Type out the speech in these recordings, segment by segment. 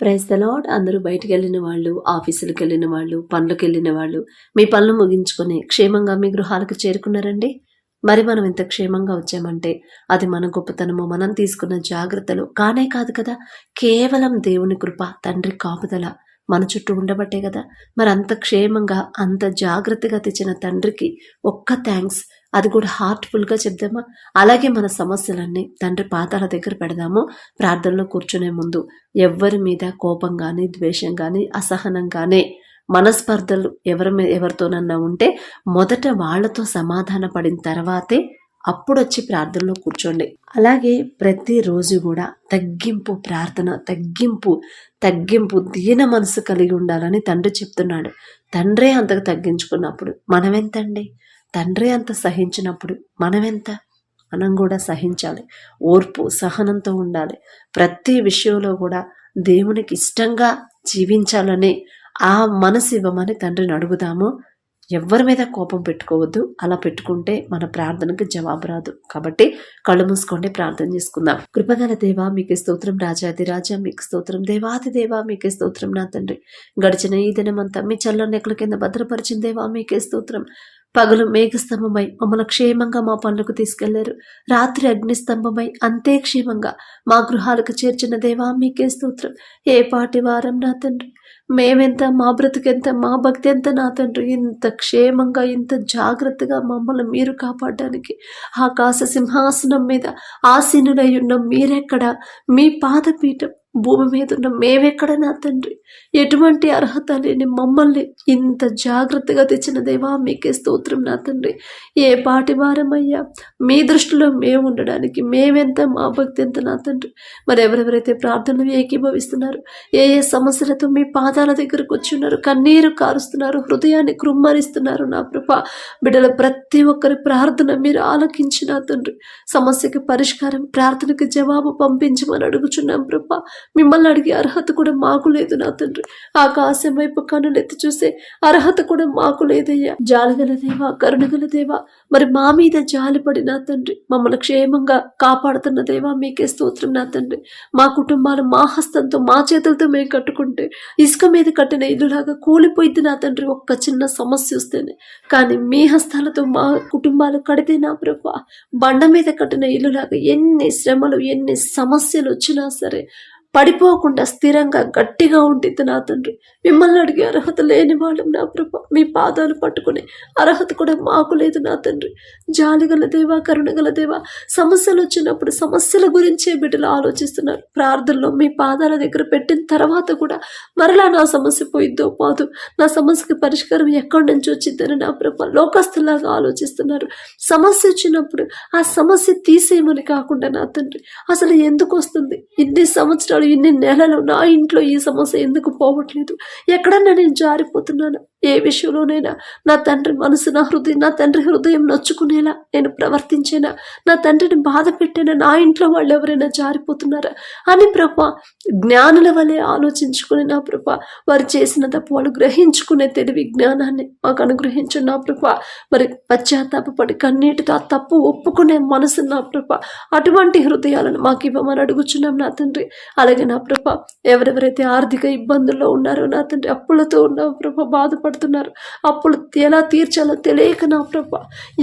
Praise the lord అందరూ బయటికి వెళ్ళిన వాళ్ళు ఆఫీసులకు వెళ్ళిన వాళ్ళు పనులకు వెళ్ళిన వాళ్ళు మీ పనులు ముగించుకొని క్షేమంగా మీ గృహాలకు చేరుకున్నారండి? మరి మనం ఇంత క్షేమంగా వచ్చామంటే అది మన గొప్పతనము మనం తీసుకున్న జాగ్రత్తలు కానే కాదు కదా? కేవలం దేవుని కృప తండ్రి కాపుదల మన చుట్టూ ఉండబట్టే కదా? మరి అంత క్షేమంగా అంత జాగ్రత్తగా తెచ్చిన తండ్రికి ఒక్క థ్యాంక్స్ అది కూడా హార్ట్ఫుల్గా చెప్దామా? అలాగే మన సమస్యలన్నీ తండ్రి పాతాల దగ్గర పెడదాము. ప్రార్థనలో కూర్చునే ముందు ఎవ్వరి మీద కోపం కానీ ద్వేషం కానీ అసహనం కానీ మనస్పర్ధలు ఎవరి మీద ఎవరితోనన్నా ఉంటే మొదట వాళ్ళతో సమాధాన పడిన తర్వాతే అప్పుడు వచ్చి ప్రార్థనలో కూర్చోండి. అలాగే ప్రతిరోజు కూడా తగ్గింపు ప్రార్థన తగ్గింపు తగ్గింపు దీన మనసు కలిగి ఉండాలని తండ్రి చెప్తున్నాడు. తండ్రే అంతకు తగ్గించుకున్నప్పుడు మనమెంతండి? తండ్రి అంత సహించినప్పుడు మనమెంత? మనం కూడా సహించాలి. ఓర్పు సహనంతో ఉండాలి. ప్రతి విషయంలో కూడా దేవునికి ఇష్టంగా జీవించాలని ఆ మనసు ఇవ్వమని తండ్రిని అడుగుదాము. ఎవరి మీద కోపం పెట్టుకోవద్దు. అలా పెట్టుకుంటే మన ప్రార్థనకు జవాబు రాదు. కాబట్టి కళ్ళు మూసుకోండి ప్రార్థన చేసుకుందాం. కృపగల దేవా మీకు స్తోత్రం రాజాది రాజా మీకు స్తోత్రం దేవాది దేవా మీకే స్తోత్రం నా తండ్రి. గడిచిన ఈ దినమంతా మీ చల్లని ఎక్కల కింద భద్రపరిచిన దేవా మీకే స్తోత్రం. పగలు మేఘస్తంభమై మమ్మల్ని క్షేమంగా మా పనులకు తీసుకెళ్ళారు. రాత్రి అగ్నిస్తంభమై అంతే క్షేమంగా మా గృహాలకు చేర్చిన దేవా మీకే స్తోత్రం. ఏ పాటి వారం నా తండ్రి? మేమెంత మా బ్రతుకెంత మా భక్తి ఎంత నా తండ్రి? ఇంత క్షేమంగా ఇంత జాగ్రత్తగా మమ్మల్ని మీరు కాపాడడానికి ఆకాశ సింహాసనం మీద ఆసీనుడై ఉన్న మీరెక్కడ? మీ పాదపీఠం భూమి మీద ఉన్న మేమెక్కడ నా తండ్రి ఎటువంటి అర్హత లేని మమ్మల్ని ఇంత జాగ్రత్తగా తెచ్చిన దేవా మీకే స్తోత్రం నా తండ్రి. ఏ పాటి వారమయ్యా మీ దృష్టిలో మేము ఉండడానికి మేమెంత మా భక్తి ఎంత నా తండ్రి. మరి ఎవరెవరైతే ప్రార్థనలు ఏకీభవిస్తున్నారు ఏ ఏ సమస్యలతో మీ పాదాల దగ్గరకు వచ్చున్నారు కన్నీరు కారుస్తున్నారు హృదయాన్ని కృమ్మరిస్తున్నారు నా ప్రభ. బిడ్డల ప్రతి ఒక్కరి ప్రార్థన మీరు ఆలకించిన తండ్రి. సమస్యకి పరిష్కారం ప్రార్థనకి జవాబు పంపించమని అడుగుచున్నాం ప్రభా. మిమ్మల్ని అడిగే అర్హత కూడా మాకు లేదు నా తండ్రి. ఆకాశం వైపు కన్నులు ఎత్తి చూసే అర్హత కూడా మాకు లేదయ్యా. జాలిగల దేవా కరుణగల దేవా మరి మా మీద జాలిపడి నా తండ్రి. మమ్మల్ని క్షేమంగా కాపాడుతున్న దేవా మీకే స్తోత్రం నా తండ్రి. మా కుటుంబాలు మా హస్తంతో మా చేతులతో మేము కట్టుకుంటే ఇసుక మీద కట్టిన ఇల్లులాగా కూలిపోయింది నా తండ్రి. ఒక్క చిన్న సమస్య వస్తేనే. కానీ మీ హస్తాలతో మా కుటుంబాలు కడితే నా ప్రభా? బండ మీద కట్టిన ఇల్లులాగా ఎన్ని శ్రమలు ఎన్ని సమస్యలు వచ్చినా సరే పడిపోకుండా స్థిరంగా గట్టిగా ఉండింది నా తండ్రి. మిమ్మల్ని అడిగే అర్హత లేని వాళ్ళం నా ప్రభ. మీ పాదాలు పట్టుకునే అర్హత కూడా మాకు లేదు నా తండ్రి. జాలిగల దేవా కరుణగల దేవా సమస్యలు వచ్చినప్పుడు సమస్యల గురించే బిడ్డలు ఆలోచిస్తున్నారు. ప్రార్థనలో మీ పాదాల దగ్గర పెట్టిన తర్వాత కూడా మరలా నా సమస్య పోయిద్దో పోదు. నా సమస్యకి పరిష్కారం ఎక్కడి నుంచి వచ్చిందని నా ప్రభ లోకస్తులాగా ఆలోచిస్తున్నారు. సమస్య వచ్చినప్పుడు ఆ సమస్య తీసేయమని కాకుండా నా తండ్రి అసలు ఎందుకు వస్తుంది? ఇన్ని సంవత్సరాలు ఇన్ని నెలలు నా ఇంట్లో ఈ సమస్య ఎందుకు పోవట్లేదు? ఎక్కడన్నా నేను జారిపోతున్నాను. ఏ విషయంలోనైనా నా తండ్రి మనసు నా హృదయం నా తండ్రి హృదయం నొచ్చుకునేలా నేను ప్రవర్తించేనా? నా తండ్రిని బాధ పెట్టేనా? నా ఇంట్లో వాళ్ళు ఎవరైనా జారిపోతున్నారా? అని ప్రభ జ్ఞానుల వలె ఆలోచించుకుని నా ప్రభ వారు చేసిన తప్పు వాళ్ళు గ్రహించుకునే తెలివి జ్ఞానాన్ని మాకు అనుగ్రహించు నా ప్రభ. మరి పశ్చాత్తాపడి కన్నీటితో ఆ తప్పు ఒప్పుకునే మనసు నా ప్రభ. అటువంటి హృదయాలను మాకు ఇవ్వమని అడుగుచున్నాం నా తండ్రి. అలాగే నా ప్రభ ఎవరెవరైతే ఆర్థిక ఇబ్బందుల్లో ఉన్నారో నా తండ్రి అప్పులతో ఉన్న ప్రభ బాధపడుతున్నారు అప్పులు ఎలా తీర్చాలో తెలియక నా ప్రభ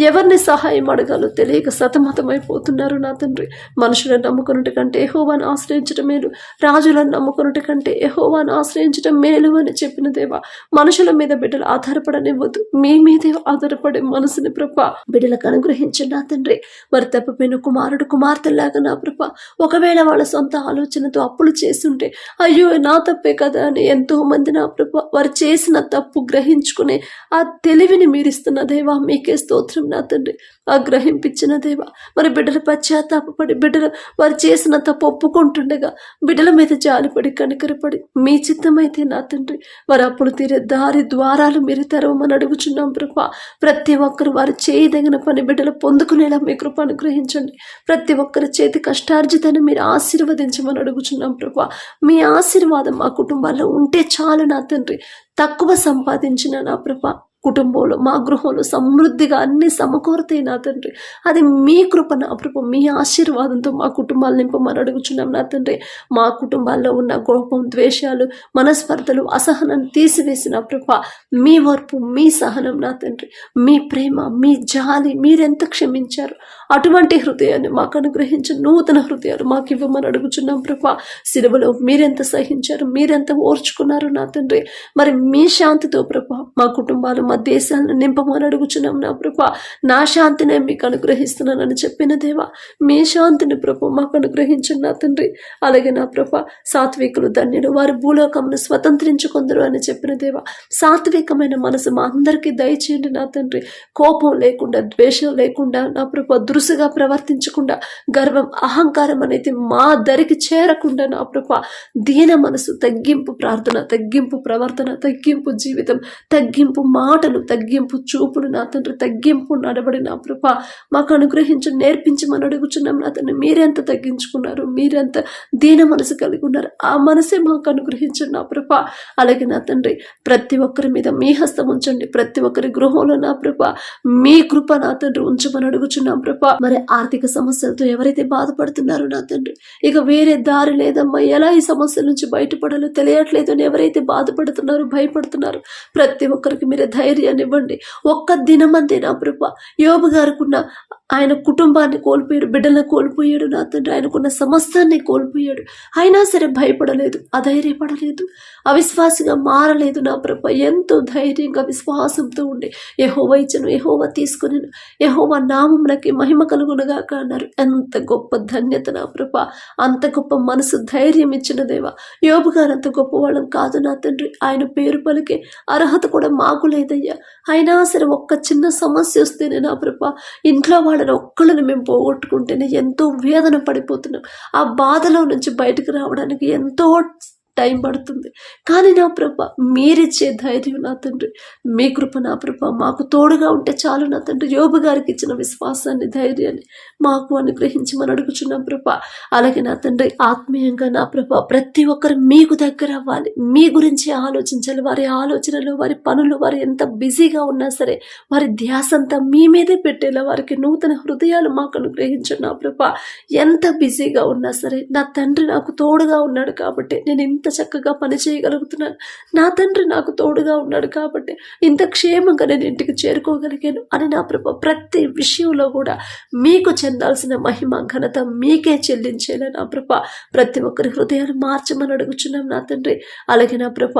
ఎవరిని సహాయం అడగాలో తెలియక సతమతమైపోతున్నారు నా తండ్రి. మనుషులను నమ్ముకున్నట్టు కంటే ఎహోవాను ఆశ్రయించడం మేలు. రాజులను నమ్ముకున్నట్టు కంటే ఎహోవాను ఆశ్రయించడం మేలు అని చెప్పిన దేవా మనుషుల మీద బిడ్డలు ఆధారపడనివ్వద్దు. మీ మీదే ఆధారపడే మనసుని ప్రభ బిడ్డలకు అనుగ్రహించండి నా తండ్రి. మరి తప్పపోయిన కుమారుడు కుమార్తెలాగా నా ప్రభ ఒకవేళ వాళ్ళ సొంత ఆలోచనతో అప్పులు చేస్తుంటే అయ్యో నా తప్పే కదా అని ఎంతో మంది నా ప్రభ వారు చేసిన తప్పు గ్రహించుకునే ఆ తెలివిని మీరిస్తున్న దేవా మీకే స్తోత్రం నా తండ్రి. ఆ గ్రహింపించిన దేవా మరి బిడ్డలు పశ్చాత్తాపడి బిడ్డలు వారు చేసిన తప్పు ఒప్పుకుంటుండగా బిడ్డల మీద జాలిపడి కనికరపడి మీ చిత్తమైతే నా తండ్రి. వారు అప్పులు తీరే దారి ద్వారాలు మీరు తెరవమని అడుగుచున్నాం కృప ప్రతి ఒక్కరు వారు చేయదగిన పని బిడ్డలు పొందుకునేలా మీ కృప అనుగ్రహించండి. ప్రతి ఒక్కరి చేతి కష్టార్జితాన్ని మీరు ఆశీర్వదించమని అడుగుచున్నాం ప్రభా. మీ ఆశీర్వాదం మా కుటుంబాల్లో ఉంటే చాలు నా తండ్రి. తక్కువ సంపాదించిన నా ప్రభ. కుటుంబంలో మా గృహంలో సమృద్ధిగా అన్ని సమకూరతాయి నా తండ్రి. అది మీ కృప నా ప్రభు మీ ఆశీర్వాదంతో మా కుటుంబాలు నింపమని అడుగుచున్నాం నా తండ్రి. మా కుటుంబాల్లో ఉన్న కోపం ద్వేషాలు మనస్పర్ధలు అసహనాన్ని తీసివేసిన ప్రభ మీ ఓర్పు మీ సహనం నా తండ్రి. మీ ప్రేమ మీ జాలి మీరెంత క్షమించారు? అటువంటి హృదయాన్ని మాకు అనుగ్రహించిన నూతన హృదయాలు మాకు ఇవ్వమని అడుగుచున్నాం ప్రభా. సిలువలో మీరెంత సహించారు మీరెంత ఓర్చుకున్నారు నా తండ్రి. మరి మీ శాంతితో ప్రభా మా కుటుంబాలు మా దేశాలను నింపమని అడుగుచున్నాం నా ప్రభా. నా శాంతినే మీకు అనుగ్రహిస్తున్నానని చెప్పిన దేవా. మీ శాంతిని ప్రభు మాకు అనుగ్రహించిన నా తండ్రి. అలాగే నా ప్రభ సాత్వికులు ధన్యులు వారి భూలోకమును స్వతంత్రించుకుందరు అని చెప్పిన దేవా. సాత్వికమైన మనసు మా అందరికీ దయచేయండి నా తండ్రి. కోపం లేకుండా ద్వేషం లేకుండా నా ప్రభ దురుసుగా ప్రవర్తించకుండా గర్వం అహంకారం అనేది మా దరికి చేరకుండా నా ప్రభ దీన మనసు తగ్గింపు ప్రార్థన తగ్గింపు ప్రవర్తన తగ్గింపు జీవితం తగ్గింపు మాటలు తగ్గింపు చూపులు నా తండ్రి తగ్గింపు నడబడి నా ప్రభ. మాకు అనుగ్రహించి నేర్పించమని అడుగుచున్నాం నా తండ్రి. మీరెంత తగ్గించుకున్నారు మీరెంత దీన మనసు కలిగి ఉన్నారు. ఆ మనసే మాకు అనుగ్రహించండి నా ప్రభ. అలాగే నా తండ్రి ప్రతి ఒక్కరి మీద మీ హస్తం ఉంచండి. ప్రతి ఒక్కరి గృహంలో నా ప్రభ మీ కృప నా తండ్రి ఉంచమని అడుగుచున్నాం ప్రభ. మరి ఆర్థిక సమస్యలతో ఎవరైతే బాధపడుతున్నారో నా తండ్రి ఇక వేరే దారి లేదమ్మా. ఎలా ఈ సమస్యల నుంచి బయటపడాలో తెలియట్లేదు అని ఎవరైతే బాధపడుతున్నారో భయపడుతున్నారు ప్రతి ఒక్కరికి మీరు ధైర్యాన్ని ఇవ్వండి ఒక్క దినమంతే నా ప్రభా. యోబు గారుకున్న ఆయన కుటుంబాన్ని కోల్పోయాడు బిడ్డలను కోల్పోయాడు నా తండ్రి ఆయనకున్న సమస్తాన్ని కోల్పోయాడు. అయినా సరే భయపడలేదు అధైర్యపడలేదు అవిశ్వాసిగా మారలేదు నా ప్రభ. ఎంతో ధైర్యంగా విశ్వాసంతో ఉండి యహోవ ఇచ్చను యహోవ తీసుకుని యహోవ నామములకి మహిమ కలుగునగాక అన్నారు. ఎంత గొప్ప ధన్యత నా ప్రభ. అంత గొప్ప మనసు ధైర్యం ఇచ్చిన దేవా. యోబు గారు అంత గొప్ప వాళ్ళం కాదు నా తండ్రి. ఆయన పేరు పలికే అర్హత కూడా మాకు లేదయ్యా. అయినా సరే ఒక్క చిన్న సమస్య వస్తేనే నా ప్రభ ఇంట్లో వాళ్ళని ఒక్కళ్ళని మేము పోగొట్టుకుంటేనే ఎంతో వేదన పడిపోతున్నాం. ఆ బాధలో నుంచి బయటకు రావడానికి ఎంతో టైం పడుతుంది. కానీ నా ప్రభ మీరిచ్చే ధైర్యం నా తండ్రి. మీ కృప నా ప్రభ మాకు తోడుగా ఉంటే చాలు నా తండ్రి. యోబు గారికి ఇచ్చిన విశ్వాసాన్ని ధైర్యాన్ని మాకు అనుగ్రహించి మనం అడుగుచున్నాం ప్రభ. అలాగే నా తండ్రి ఆత్మీయంగా నా ప్రభ ప్రతి ఒక్కరు మీకు దగ్గర అవ్వాలి. మీ గురించి ఆలోచించాలి. వారి ఆలోచనలు వారి పనులు వారు ఎంత బిజీగా ఉన్నా సరే వారి ధ్యాస అంతా మీ మీదే పెట్టేలా వారికి నూతన హృదయాలు మాకు అనుగ్రహించండి నా ప్రభ. ఎంత బిజీగా ఉన్నా సరే నా తండ్రి నాకు తోడుగా ఉన్నాడు కాబట్టి నేను ఇంత చక్కగా పని చేయగలుగుతున్నాను నా తండ్రి నాకు తోడుగా ఉన్నాడు కాబట్టి ఇంత క్షేమంగా నేను ఇంటికి చేరుకోగలిగాను అని నా ప్రభ ప్రతి విషయంలో కూడా మీకు చెందాల్సిన మహిమ ఘనత మీకే చెల్లించేలా నా ప్రభ ప్రతి ఒక్కరి హృదయాన్ని మార్చమని అడుగుచున్నాం నా తండ్రి. అలాగే నా ప్రభ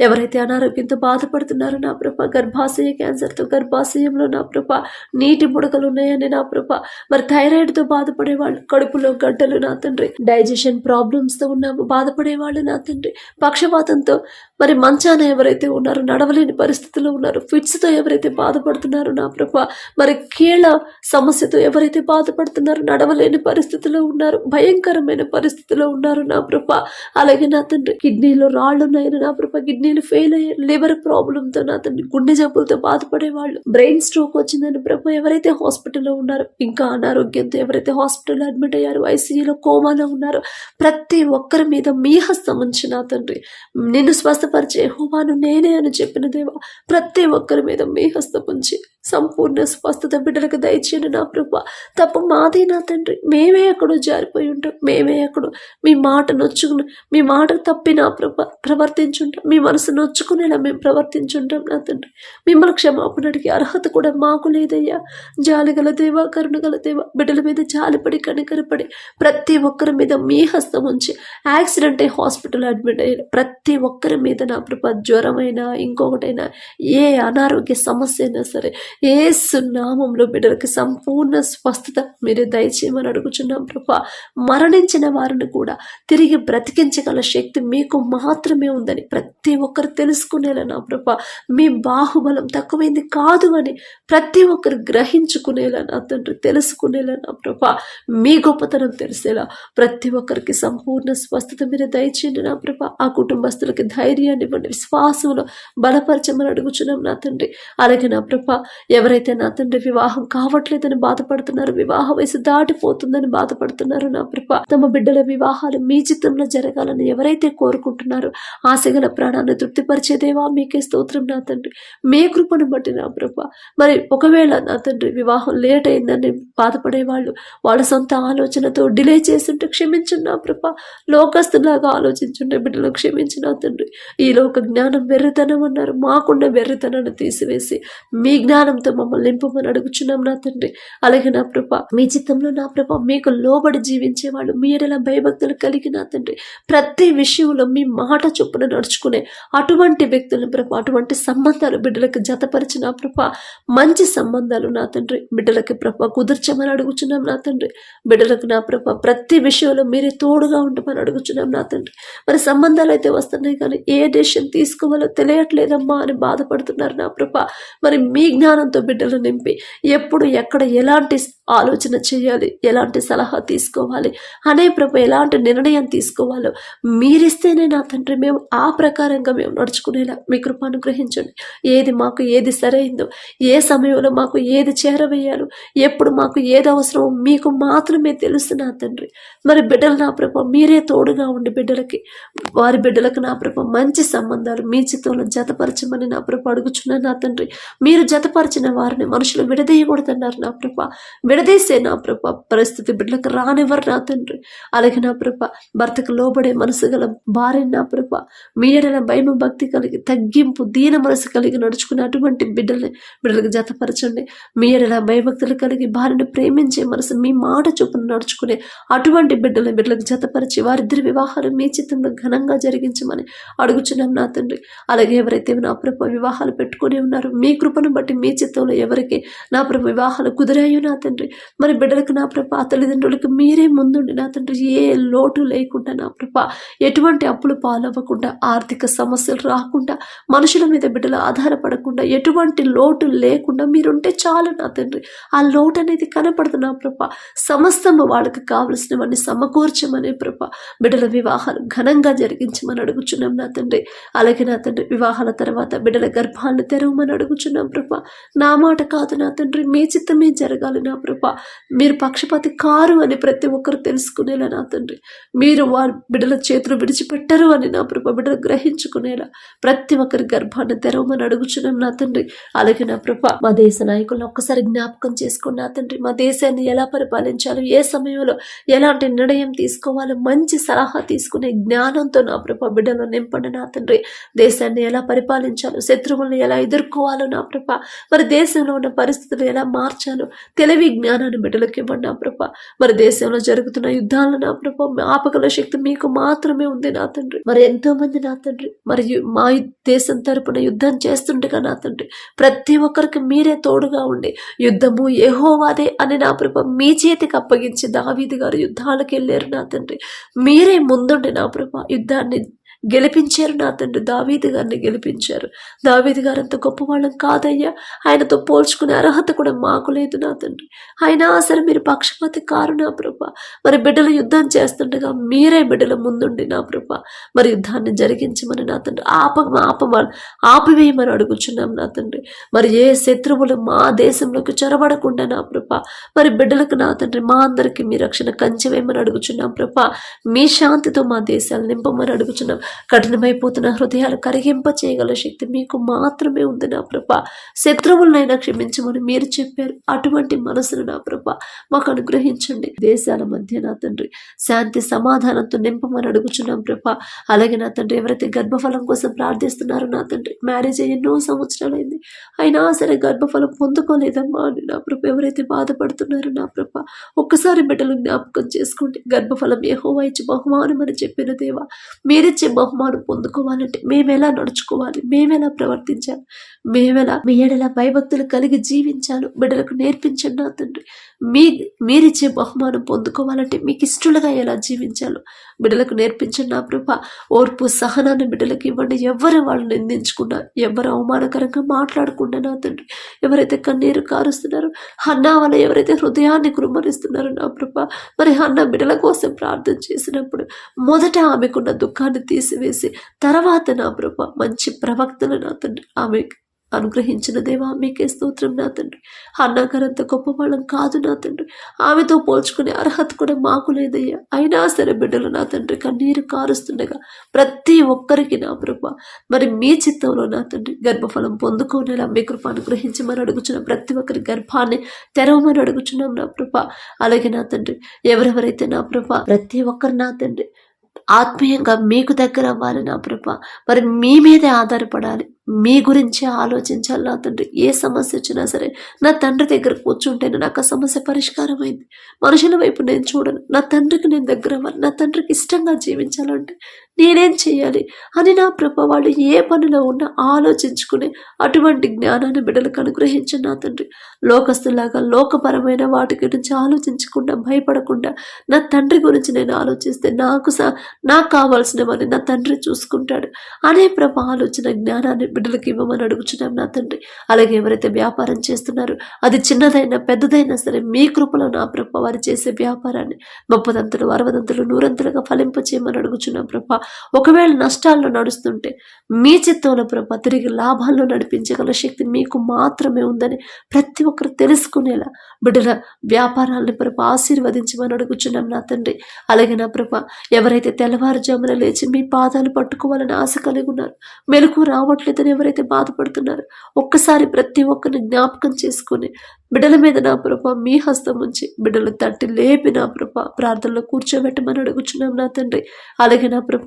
ఎవరైతే అనారోగ్యంతో బాధపడుతున్నారో నా ప్రభ గర్భాశయ క్యాన్సర్తో గర్భాశయంలో నా ప్రభ నీటి బుడకలు ఉన్నాయని నా ప్రభ మరి థైరాయిడ్తో బాధపడే వాళ్ళు కడుపులో గడ్డలు నా తండ్రి డైజెషన్ ప్రాబ్లమ్స్తో ఉన్న బాధపడే వాళ్ళు నా తండ్రి పక్షపాతంతో మరి మంచాన ఎవరైతే ఉన్నారో నడవలేని పరిస్థితిలో ఉన్నారు ఫిట్స్తో ఎవరైతే బాధపడుతున్నారో నా ప్రభ మరి కీళ్ళ సమస్యతో ఎవరైతే బాధపడుతున్నారో నడవలేని పరిస్థితిలో ఉన్నారు భయంకరమైన పరిస్థితిలో ఉన్నారు నా ప్రభ అలాగే నా తండ్రి కిడ్నీలో రాళ్ళు ఉన్నాయని నా ప్రభ కిడ్నీలు ఫెయిల్ అయ్యారు లివర్ ప్రాబ్లంతో నా గుండె జబ్బులతో బాధపడే వాళ్ళు బ్రెయిన్ స్ట్రోక్ వచ్చిందని ప్రభు ఎవరైతే హాస్పిటల్లో ఉన్నారో ఇంకా అనారోగ్యంతో ఎవరైతే హాస్పిటల్లో అడ్మిట్ అయ్యారో ఐసీయూలో కోమాలో ఉన్నారో ప్రతి ఒక్కరి మీద మీ హస్తం ఉంచిన నా తండ్రి. నిన్ను స్వస్థపరిచే హోమాను నేనే అని చెప్పిన దేవా ప్రతి ఒక్కరి మీద మీ హస్తం ఉంచి సంపూర్ణ స్వస్థత బిడ్డలకు దయచేయండి నా ప్రభు. తప్ప మాదే నా తండ్రి. మేమే ఎక్కడో జారిపోయి ఉంటాం. మేమే ఎక్కడో మీ మాట నొచ్చుకుని మీ మాట తప్పి నా ప్రభ ప్రవర్తించుంటాం. మీ మనసు నొచ్చుకునేలా మేము ప్రవర్తించుంటాం నా తండ్రి. మిమ్మల్ని క్షమాపణ అడిగే అర్హత కూడా మాకు లేదయ్యా. జాలిగల దేవా కరుణగల దేవా బిడ్డల మీద జాలిపడి కనికరపడి ప్రతి ఒక్కరి మీద మీ హస్తం ఉంచి యాక్సిడెంట్ అయి హాస్పిటల్ అడ్మిట్ అయ్యారు. ప్రతి ఒక్కరి మీద నా ప్రభ జ్వరమైనా ఇంకొకటైనా ఏ అనారోగ్య సమస్య అయినా సరే ఏసు నామంలో బిడ్డలకి సంపూర్ణ స్వస్థత మీరు దయచేయమని అడుగుచున్నాం ప్రభా. మరణించిన వారిని కూడా తిరిగి బ్రతికించగల శక్తి మీకు మాత్రమే ఉందని ప్రతి ఒక్కరు తెలుసుకునేలా నా ప్రభా. మీ బాహుబలం తక్కువైంది కాదు అని ప్రతి ఒక్కరు గ్రహించుకునేలా నా తండ్రి తెలుసుకునేలా నా ప్రభా. మీ గొప్పతనం తెలిసేలా ప్రతి ఒక్కరికి సంపూర్ణ స్వస్థత మీరు దయచేయండి నా ప్రభా. ఆ కుటుంబస్తులకి ధైర్యాన్ని ఇవ్వండి విశ్వాసంలో బలపరచమని అడుగుచున్నాం నా తండ్రి. అలాగే నా ప్రభా ఎవరైతే నా తండ్రి వివాహం కావట్లేదని బాధపడుతున్నారు వివాహ వయసు దాటిపోతుందని బాధపడుతున్నారు నా ప్రభ తమ బిడ్డల వివాహాలు మీ చిత్తంలో జరగాలని ఎవరైతే కోరుకుంటున్నారో ఆశగల ప్రాణాన్ని తృప్తిపరిచేదేవా మీకే స్తోత్రం నా తండ్రి. మీ కృపను బట్టి నా ప్రభ. మరి ఒకవేళ నా తండ్రి వివాహం లేట్ అయిందని బాధపడేవాళ్ళు వాళ్ళ సొంత ఆలోచనతో డిలే చేస్తుంటే క్షమించండి నా ప్రభ. లోకస్తులాగా ఆలోచించుంటే బిడ్డలు క్షమించిన తండ్రి. ఈ లోక జ్ఞానం వెర్రితనం అన్నారు. మాకున్న వెర్రితనాన్ని తీసివేసి మీ జ్ఞానం జ్ఞానంతో మమ్మల్ని నింపమని అడుగుచున్నాం నా తండ్రి. అలాగే నా ప్రభ మీ చిత్తంలో నా ప్రభ మీకు లోబడి జీవించేవాళ్ళు మీ ఎడల భయభక్తులు కలిగి నా తండ్రి. ప్రతి విషయంలో మీ మాట చొప్పున నడుచుకునే అటువంటి వ్యక్తులను ప్రభ అటువంటి సంబంధాలు బిడ్డలకు జతపరిచిన ప్రభ మంచి సంబంధాలు నా తండ్రి. బిడ్డలకి ప్రభ కుదర్చమని అడుగుచున్నాం నా తండ్రి. బిడ్డలకు నా ప్రభ ప్రతి విషయంలో మీరే తోడుగా ఉండమని అడుగుచున్నాం నా తండ్రి. మరి సంబంధాలు అయితే వస్తున్నాయి కానీ ఏ డెసిషన్ తీసుకోవాలో తెలియట్లేదమ్మా అని బాధపడుతున్నారు నా ప్రభ. మరి మీ జ్ఞానంతో బిడ్డలు నింపి ఎప్పుడు ఎక్కడ ఎలాంటి ఆలోచన చేయాలి ఎలాంటి సలహా తీసుకోవాలి అనే ప్రభు ఎలాంటి నిర్ణయం తీసుకోవాలో మీరిస్తేనే నా తండ్రి. మేము ఆ ప్రకారంగా మేము నడుచుకునేలా మీ కృప అనుగ్రహించండి. ఏది మాకు ఏది సరైందో ఏ సమయంలో మాకు ఏది చేరవేయాలో ఎప్పుడు మాకు ఏది అవసరమో మీకు మాత్రమే తెలుసు నా తండ్రి. మరి బిడ్డలు నా ప్రభ మీరే తోడుగా ఉండి బిడ్డలకి వారి బిడ్డలకు నా ప్రభ మంచి సంబంధాలు మీ చిత్తంలో జతపరచమని నా ప్రభ అడుగుచున్నాను నా తండ్రి. మీరు జతపరిచిన వారిని మనుషులు విడదీయకూడదన్నారు నా ప్రభ. విడదీసే నా ప్రభ. పరిస్థితి బిడ్డలకు రానివ్వరు నా తండ్రి. అలాగే నా ప్రభ భర్తకు లోబడే మనసు గల భార్య నా ప్రభ. మీడల భయం భక్తి కలిగి తగ్గింపు దీన మనసు కలిగి నడుచుకునే అటువంటి బిడ్డల్ని బిడ్డలకు జతపరచండి. మీ భయభక్తులు కలిగి భార్యను ప్రేమించే మనసు మీ మాట చూపును నడుచుకునే అటువంటి బిడ్డల్ని బిడ్డలకు జతపరిచి వారిద్దరి వివాహాలు మీ చిత్తంలో ఘనంగా జరిగించమని అడుగుచున్నాం నా తండ్రి. అలాగే ఎవరైతే నా ప్రభ వివాహాలు పెట్టుకుని ఉన్నారు మీ కృపను బట్టి మీ చిత్తంలో ఎవరికి నా ప్రభ వివాహాలు కుదిరాయో నా తండ్రి మరి బిడ్డలకు నా ప్రభ తల్లిదండ్రులకు మీరే ముందుండి నా తండ్రి ఏ లోటు లేకుండా నా ప్రభ ఎటువంటి అప్పులు పాలవ్వకుండా ఆర్థిక సమస్యలు రాకుండా మనుషుల మీద బిడ్డలు ఆధారపడకుండా ఎటువంటి లోటు లేకుండా మీరుంటే చాలు నా తండ్రి. ఆ లోటు అనేది కనపడదు నా ప్రభ. సమస్తము వాళ్ళకి కావలసినవన్నీ సమకూర్చమనే ప్రభ. బిడ్డల వివాహాలు ఘనంగా జరిగించమని అడుగుచున్నాం నా తండ్రి. అలాగే నా తండ్రి వివాహాల తర్వాత బిడ్డల గర్భాలను తెరవమని అడుగుచున్నాం ప్రభ. నా మాట కాదు నా తండ్రి మీ చిత్తమే జరగాలి నా ప్రభ. మీరు పక్షపాతి కారు అని ప్రతి ఒక్కరు తెలుసుకునేలా నా తండ్రి. మీరు వారి బిడ్డల చేతులు విడిచిపెట్టరు అని నా ప్రభ బిడ్డలు గ్రహించుకునేలా ప్రతి ఒక్కరి గర్భాన్ని తెరవమని అడుగుచున్నాం నా తండ్రి. అలాగే నా ప్రభ మా దేశ నాయకులను ఒక్కసారి జ్ఞాపకం చేసుకోండి నా తండ్రి. మా దేశాన్ని ఎలా పరిపాలించాలో ఏ సమయంలో ఎలాంటి నిర్ణయం తీసుకోవాలో మంచి సలహా తీసుకునే జ్ఞానంతో నా ప్రభ బిడ్డలు నింపండి నా తండ్రి. దేశాన్ని ఎలా పరిపాలించాలో శత్రువులను ఎలా ఎదుర్కోవాలో నా ప్రభ మరి దేశంలో ఉన్న పరిస్థితులు ఎలా మార్చాలో తెలివి జ్ఞానాన్ని బిడ్డలకు ఇవ్వండి నా ప్రభా. మరి దేశంలో జరుగుతున్న యుద్ధాలను నా ప్రభా ఆపగల శక్తి మీకు మాత్రమే ఉంది నా తండ్రి. మరి ఎంతో మంది నా తండ్రి మరి మా దేశం తరపున యుద్ధం చేస్తుండగా నా తండ్రి ప్రతి ఒక్కరికి మీరే తోడుగా ఉండి యుద్ధము ఏహోవాదే అని నా ప్రభ మీ చేతికి అప్పగించి దావీది గారు యుద్ధాలకు వెళ్ళారు నా తండ్రి. మీరే ముందుండి నా ప్రభ యుద్ధాన్ని గెలిపించారు నా తండ్రి. దావీది గారిని గెలిపించారు. దావీది గారు అంత గొప్పవాళ్ళం కాదయ్యా. ఆయనతో పోల్చుకునే అర్హత కూడా మాకు లేదు నా తండ్రి. అయినా సరే మీరు పక్షపాతి కారు నా ప్రభ. మరి బిడ్డలు యుద్ధం చేస్తుండగా మీరే బిడ్డల ముందుండి నా ప్రభ. మరి యుద్ధాన్ని జరిగించమని నా తండ్రి. ఆప ఆపమ ఆపివేయమని అడుగుచున్నాం నా తండ్రి. మరి ఏ శత్రువులు మా దేశంలోకి చొరబడకుండా నా ప్రభ. మరి బిడ్డలకు నా తండ్రి మా అందరికీ మీ రక్షణ కంచెవేయమని అడుగుచున్నాం ప్రభ. మీ శాంతితో మా దేశాలు నింపమని అడుగుచున్నాం. కఠినమైపోతున్న హృదయాలు కరిగింప చేయగల శక్తి మీకు మాత్రమే ఉంది నా ప్రభ. శత్రువులనైనా క్షమించమని మీరు చెప్పారు. అటువంటి మనసును నా ప్రభ. మాకు అనుగ్రహించండి. దేశాల మధ్య నా తండ్రి శాంతి సమాధానంతో నింపమని అడుగుచున్నాం ప్రభ. అలాగే నా తండ్రి ఎవరైతే గర్భఫలం కోసం ప్రార్థిస్తున్నారో నా తండ్రి మ్యారేజ్ ఎన్నో సంవత్సరాలైంది. అయినా సరే గర్భఫలం పొందుకోలేదమ్మా అని నా ప్రభ. ఎవరైతే బాధపడుతున్నారో నా ప్రభ ఒక్కసారి బిడ్డలు జ్ఞాపకం చేసుకోండి. గర్భఫలం ఏహోవా ఇచ్చి బహుమానం అని చెప్పిన దేవా మీరిచ్చే బహుమానం పొందుకోవాలంటే మేమెలా నడుచుకోవాలి? మేమెలా ప్రవర్తించాలి? మేమెలా మీ ఎడల భయభక్తులు కలిగి జీవించాలి బిడ్డలకు నేర్పించండి నా తండ్రి. మీ మీరిచ్చే బహుమానం పొందుకోవాలంటే మీకు ఇష్టలుగా ఎలా జీవించాలో బిడ్డలకు నేర్పించండి నా ప్రభ. ఓర్పు సహనాన్ని బిడ్డలకు ఇవ్వండి. ఎవరు వాళ్ళు నిందించుకున్నా ఎవరు అవమానకరంగా మాట్లాడకుండా నా తండ్రి. ఎవరైతే కన్నీరు కారుస్తున్నారో హన్నా వల్ల ఎవరైతే హృదయాన్ని కురుమరిస్తున్నారో నా ప్రభ మరి అన్న బిడ్డల కోసం ప్రార్థన చేసినప్పుడు మొదట ఆమెకున్న దుఃఖాన్ని తీసివేసి తర్వాత నా ప్రభ మంచి ప్రవక్తలు నా తండ్రి ఆమె అనుగ్రహించిన దేవా మీకే స్తోత్రం నా తండ్రి. అన్నాగారంత గొప్ప వాళ్ళం కాదు నా తండ్రి. ఆమెతో పోల్చుకునే అర్హత కూడా మాకు లేదయ్యా. అయినా సరే బిడ్డలు నా తండ్రి కన్నీరు కారుస్తుండగా ప్రతి ఒక్కరికి నా ప్రభ. మరి మీ చిత్తంలో నా తండ్రి గర్భఫలం పొందుకోనేలా మీ కృప మరి అడుగుచున్నాం ప్రతి ఒక్కరి గర్భాన్ని తెరవమని అడుగుచున్నాం నా ప్రభ. అలాగే నా తండ్రి ఎవరెవరైతే నా ప్రభ ప్రతి ఒక్కరు నా తండ్రి ఆత్మీయంగా మీకు దగ్గర అవ్వాలి నా ప్రభ. మరి మీ మీదే ఆధారపడాలి. మీ గురించి ఆలోచించాలి నా తండ్రి. ఏ సమస్య వచ్చినా సరే నా తండ్రి దగ్గర కూర్చుంటేనే నాకు ఆ సమస్య పరిష్కారం అయింది మనుషుల వైపు నేను చూడను. నా తండ్రికి నేను దగ్గర అవ్వాలి. నా తండ్రికి ఇష్టంగా జీవించాలంటే నేనేం చేయాలి అని నా ప్రభ వాళ్ళు ఏ పనిలో ఉన్నా ఆలోచించుకునే అటువంటి జ్ఞానాన్ని బిడ్డలకు అనుగ్రహించు నా తండ్రి. లోకస్తులాగా లోకపరమైన వాటి గురించి ఆలోచించకుండా భయపడకుండా నా తండ్రి గురించి నేను ఆలోచిస్తే నాకు సా నాకు కావాల్సినవన్నీ నా తండ్రి చూసుకుంటాడు. అనే ప్రభ ఆలోచన జ్ఞానాన్ని బిడ్డలకు ఇవ్వమని అడుగుచున్నాం నా తండ్రి. అలాగే ఎవరైతే వ్యాపారం చేస్తున్నారో అది చిన్నదైనా పెద్దదైనా సరే మీ కృపలో నా ప్రభ వారు చేసే వ్యాపారాన్ని ముప్పదంతులు అరవదంతులు నూరంతులుగా ఫలింప చేయమని అడుగుచున్నాం ప్రభ. ఒకవేళ నష్టాల్లో నడుస్తుంటే మీ చిత్తంలో ప్రభ తిరిగి లాభాల్లో నడిపించగల శక్తి మీకు మాత్రమే ఉందని ప్రతి ఒక్కరు తెలుసుకునేలా బిడ్డల వ్యాపారాలను ప్రభ ఆశీర్వదించమని అడుగుచున్నాం నా తండ్రి. అలాగే నా ప్రభ ఎవరైతే తెల్లవారుజామున లేచి మీ పాదాలు పట్టుకోవాలని ఆశ కలిగి ఉన్నారు మెలకు రావట్లేదని ఎవరైతే బాధపడుతున్నారో ఒక్కసారి ప్రతి ఒక్కరిని జ్ఞాపకం చేసుకుని బిడ్డల మీద నా ప్రభ మీ హస్తం ఉంచి బిడ్డలు తట్టి లేపి నా ప్రభ ప్రార్థనలో కూర్చోబెట్టమని అడుగుచున్నాం నా తండ్రి. అలాగే నా ప్రభ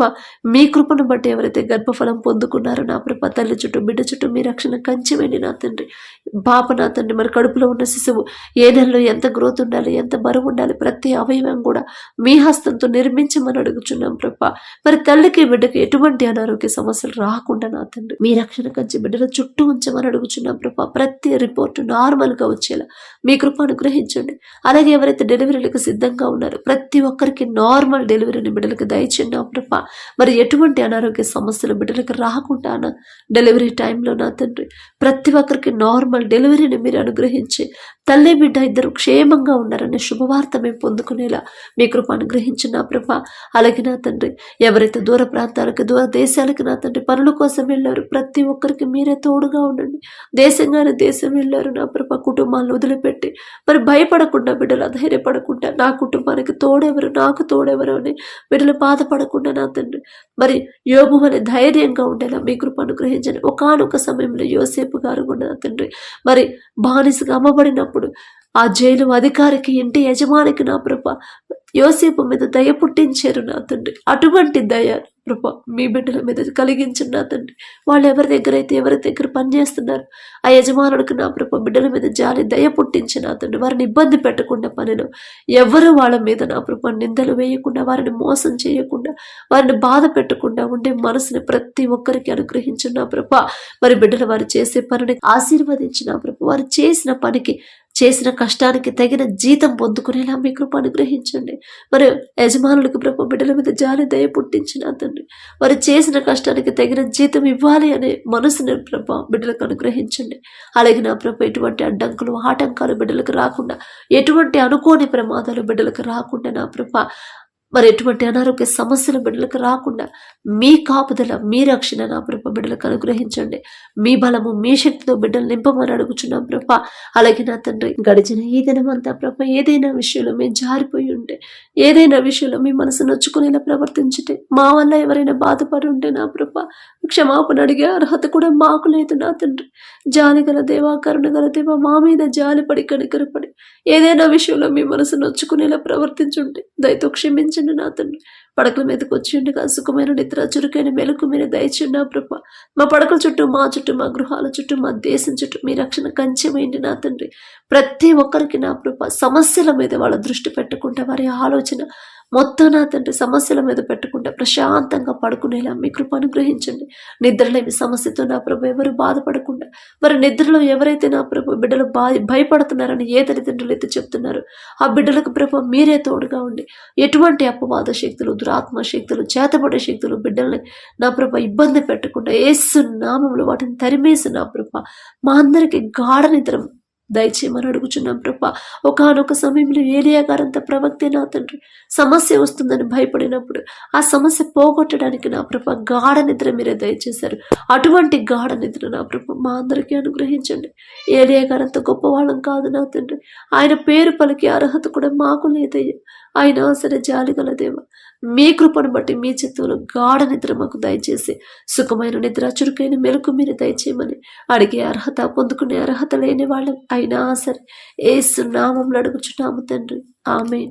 మీ కృపను బట్టి ఎవరైతే గర్భఫలం పొందుకున్నారో నా ప్రభ తల్లి చుట్టూ బిడ్డ చుట్టూ మీ రక్షణ కంచివేండి నా తండ్రి. పాప నా తండ్రి మరి కడుపులో ఉన్న శిశువు ఏ నెలలో ఎంత గ్రోత్ ఉండాలి ఎంత బరువు ఉండాలి ప్రతి అవయవం కూడా మీ హస్తంతో నిర్మించమని అడుగుచున్నాం ప్రభ. మరి తల్లికి బిడ్డకి ఎటువంటి అనారోగ్య సమస్యలు రాకుండా నా తండ్రి. మీ రక్షణ కంచి బిడ్డల చుట్టూ ఉంచమని అడుగుచున్నాం ప్రభా. ప్రతి రిపోర్ట్ నార్మల్గా వచ్చేలా మీ కృప అనుగ్రహించండి. అలాగే ఎవరైతే డెలివరీలకు సిద్ధంగా ఉన్నారో ప్రతి ఒక్కరికి నార్మల్ డెలివరీని బిడ్డలకు దయచండి ప్రభా. మరి ఎటువంటి అనారోగ్య సమస్యలు బిడ్డలకు రాకుండా నా డెలివరీ టైంలో నా తండ్రి? ప్రతి ఒక్కరికి నార్మల్ డెలివరీని మీరు అనుగ్రహించి తల్లి బిడ్డ ఇద్దరు క్షేమంగా ఉన్నారనే శుభవార్త మేము పొందుకునేలా మీ కృప అనుగ్రహించిన నా ప్రభ. అలాగే నా తండ్రి ఎవరైతే దూర ప్రాంతాలకు దూర దేశాలకు నా తండ్రి పనుల కోసం వెళ్ళారు ప్రతి ఒక్కరికి మీరే తోడుగా ఉండండి. దేశంగానే దేశం వెళ్ళారు నా ప్రభ కుటుంబాలను వదిలిపెట్టి. మరి భయపడకుండా బిడ్డలు ధైర్యపడకుండా నా కుటుంబానికి తోడెవరు నాకు తోడెవరు అని బిడ్డలు బాధపడకుండా నా తండ్రి మరి యోగు అనే ధైర్యంగా ఉండేలా మీ కృప అనుగ్రహించండి. ఒకనొక సమయంలో యోసేపు గారు కూడా తండ్రి మరి బానిసగా అమ్మబడినప్పుడు ఆ జైలు అధికారికి ఇంటి యజమానికి నా ప్రభ యోసేపు మీద దయ పుట్టించారు నా తండ్రి. అటువంటి దయ ప్రభా మీ బిడ్డల మీద కలిగించిన నా తండ్రి. వాళ్ళు ఎవరి దగ్గర అయితే ఎవరి దగ్గర పనిచేస్తున్నారు ఆ యజమానుడికి నా ప్రభ బిడ్డల మీద జాలి దయ పుట్టించిన నా తండ్రి. వారిని ఇబ్బంది పెట్టకుండా పనిలో ఎవరు వాళ్ళ మీద నా ప్రభ నిందలు వేయకుండా వారిని మోసం చేయకుండా వారిని బాధ పెట్టకుండా ఉండే మనసుని ప్రతి ఒక్కరికి అనుగ్రహించిన నా ప్రభ. మరి బిడ్డలు వారు చేసే పనిని ఆశీర్వదించిన ప్రభ వారు చేసిన పనికి చేసిన కష్టానికి తగిన జీతం పొందుకునేలా మీ కృప అనుగ్రహించండి. మరి యజమానులకు ప్రభు బిడ్డల మీద జాలి దయ పుట్టించిన అతను తండ్రి వారు చేసిన కష్టానికి తగిన జీతం ఇవ్వాలి అనే మనసుని ప్రభ బిడ్డలకు అనుగ్రహించండి. అలాగే నా ప్రభ ఎటువంటి అడ్డంకులు ఆటంకాలు బిడ్డలకు రాకుండా ఎటువంటి అనుకోని ప్రమాదాలు బిడ్డలకు రాకుండా నా ప్రభ మరి ఎటువంటి అనారోగ్య సమస్యలు బిడ్డలకు రాకుండా మీ కాపుదల మీ రక్షణ నా ప్రభ బిడ్డలకు అనుగ్రహించండి. మీ బలము మీ శక్తితో బిడ్డలు నింపమని అడుగుచున్నాం ప్రభ. అలాగే నా తండ్రి గడిచిన ఈ దినమంతా ప్రభ ఏదైనా విషయంలో మేము జారిపోయి ఉంటే ఏదైనా విషయంలో మీ మనసు నొచ్చుకునేలా ప్రవర్తించితే మా వల్ల ఎవరైనా బాధపడి ఉంటే నా ప్రభ క్షమాపణ అడిగే అర్హత కూడా మాకు లేదు నా తండ్రి. జాలి గల దేవా కరుణ గల దేవా మా మీద జాలిపడి కనికరపడి ఏదైనా విషయంలో మీ మనసు నొచ్చుకునేలా ప్రవర్తించుంటే దయతో చిన్న నా తండ్రి పడకల మీదకి వచ్చి సుఖమైన నిద్ర చురుకైన మెలకు మీరు దయచండి నా ప్రభ. మా పడకల చుట్టూ మా చుట్టూ మా గృహాల చుట్టూ మా దేశం చుట్టూ మీ రక్షణ కంచెమైంది నా తండ్రి ప్రతి ఒక్కరికి నా ప్రభ సమస్యల మీద వాళ్ళ దృష్టి పెట్టకుండా వారి ఆలోచన మొత్తం నా తండ్రి సమస్యల మీద పెట్టకుండా ప్రశాంతంగా పడుకునేలా మీ కృప అనుగ్రహించండి. నిద్రలేని సమస్యతో నా ప్రభు ఎవరు బాధపడకుండా మరి నిద్రలో ఎవరైతే నా ప్రభు బిడ్డలు బా భయపడుతున్నారని ఏ తల్లిదండ్రులు అయితే చెప్తున్నారు ఆ బిడ్డలకు ప్రభు మీరే తోడుగా ఉండి ఎటువంటి అపవాద శక్తులు దురాత్మ శక్తులు చేతబడే శక్తులు బిడ్డల్ని నా ప్రభ ఇబ్బంది పెట్టకుండా ఏసు నామంలో వాటిని తరిమేసి నా ప్రభ మా అందరికీ గాఢ నిద్ర దయచేయమని అడుగుచున్నాం ప్రభా. ఒకనొక సమయంలో ఏలియా గారంత ప్రవక్తే నా తండ్రి. సమస్య వస్తుందని భయపడినప్పుడు ఆ సమస్య పోగొట్టడానికి నా ప్రభ గాఢ నిద్ర మీరే దయచేశారు. అటువంటి గాఢ నిద్ర నా ప్రభ మా అందరికీ అనుగ్రహించండి. ఏలియా గారంత గొప్పవాళ్ళం కాదు నా తండ్రి. ఆయన పేరు పలికి అర్హత కూడా మాకు లేదయ్యా. ఆయన సరే జాలిగల దేవ. మీ కృపను బట్టి మీ చిత్తంలో గాఢ నిద్ర మాకు దయచేసి సుఖమైన నిద్ర చురుకైన మెలకు మీరు దయచేయమని అడిగే అర్హత పొందుకునే అర్హత లేని వాళ్ళం అయినా సరే ఏసు నామంలో అడుగుచున్నాము తండ్రి. ఆమె